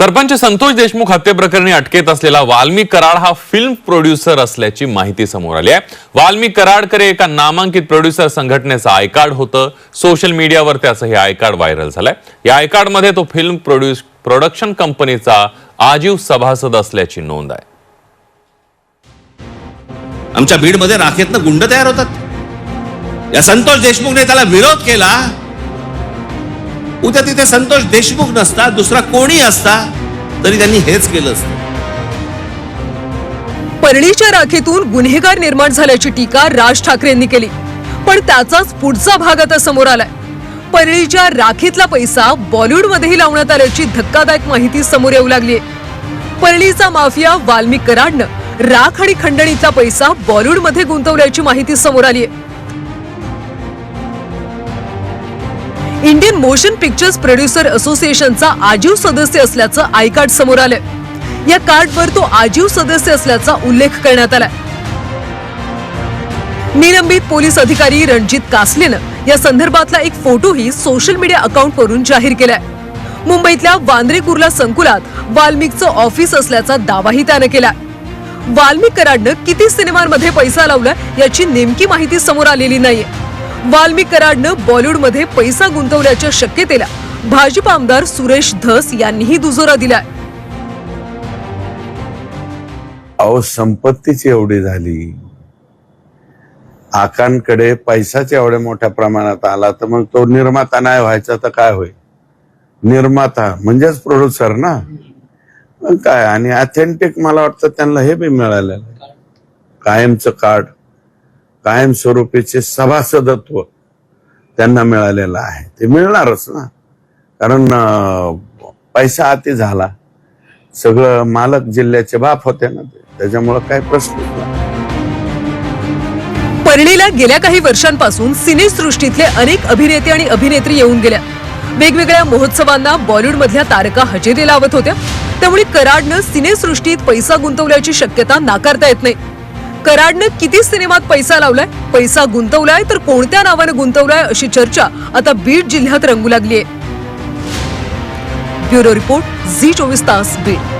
सरपंच संतोष देशमुख हत्येप्रकरणी अटकेत असलेला वाल्मिक कराड हा फिल्म प्रोड्युसर असल्याची माहिती समोर आली आहे. वाल्मिक कराडकडे एका नामांकित प्रोड्युसर संघटनेचं आयकार्ड होतं. सोशल मीडियावर त्याचं हे आय कार्ड व्हायरल झालंय. या आयकार्डमध्ये तो फिल्म प्रोड्युस प्रोडक्शन कंपनीचा आजीव सभासद असल्याची नोंद आहे. आमच्या बीडमध्ये राखेतनं गुंड तयार होतात. या संतोष देशमुखने त्याला विरोध केला. उद्या तिथे संतोष देशमुख नसता दुसरा कोणी असता तरी त्यांनी हेच केलं असतं. परळीच्या राखेतून गुन्हेगार निर्माण झाल्याची टीका राज ठाकरेंनी केली. पण त्याचाच पुढचा भाग आता समोर आलाय. परळीच्या राखेतला पैसा बॉलिवूडमध्येही लावण्यात आल्याची धक्कादायक माहिती समोर येऊ लागली परळीचा माफिया वाल्मिक कराडनं राख आणि खंडणीचा पैसा बॉलिवूडमध्ये गुंतवल्याची माहिती समोर आलीय. इंडियन मोशन पिक्चर्स प्रोड्युसर असोसिएशनचा आजीव सदस्य असल्याचं आय कार्ड समोर आलंय. या कार्डवर तो आजीव सदस्य असल्याचा उल्लेख करण्यात आलाय. निलंबित पोलीस अधिकारी रणजित कासलेनं या संदर्भातला एक फोटोही सोशल मीडिया अकाउंटवरून जाहीर केलाय. मुंबईतल्या वांद्रे कुर्ला संकुलात वाल्मिकचं ऑफिस असल्याचा दावाही त्यानं केला वाल्मिक कराडनं किती सिनेमांमध्ये पैसा लावला याची नेमकी माहिती समोर आलेली नाहीये. वाल्मिक कराडनं बॉलिवूडमध्ये पैसा गुंतवल्याच्या शक्यतेला भाजप आमदार सुरेश धस यांनीही दुजोरा दिलाय. अहो संपत्तीची एवढी झाली. आकांकडे पैसाच एवढ्या मोठ्या प्रमाणात आला तर मग तो निर्माता नाही व्हायचा तर काय होईल? निर्माता म्हणजेच प्रोड्युसर ना? मग काय? आणि ऑथेंटिक मला वाटतं त्यांना हे बी मिळालेलं कायमचं कार्ड कायमस्वरूपीचे सभासदत्व त्यांना मिळालेलं आहे. ते मिळणारच ना. कारण पैसा अति झाला. सगळं मालक जिल्ह्याचे बाप होते ना ते. त्याच्यामुळं काय प्रश्न परळीला गेल्या काही वर्षांपासून सिनेसृष्टीतले अनेक अभिनेते आणि अभिनेत्री येऊन गेल्या. वेगवेगळ्या महोत्सवांना बॉलिवूडमधल्या तारका हजेरी लावत होत्या. त्यामुळे कराडनं सिनेसृष्टीत पैसा गुंतवल्याची शक्यता नाकारता येत नाही. कराडनं किती सिनेमात पैसा लावलाय? पैसा गुंतवलाय तर कोणत्या नावानं गुंतवलाय अशी चर्चा आता बीड जिल्ह्यात रंगू लागली आहे ब्युरो रिपोर्ट झी चोवीस तास बीड.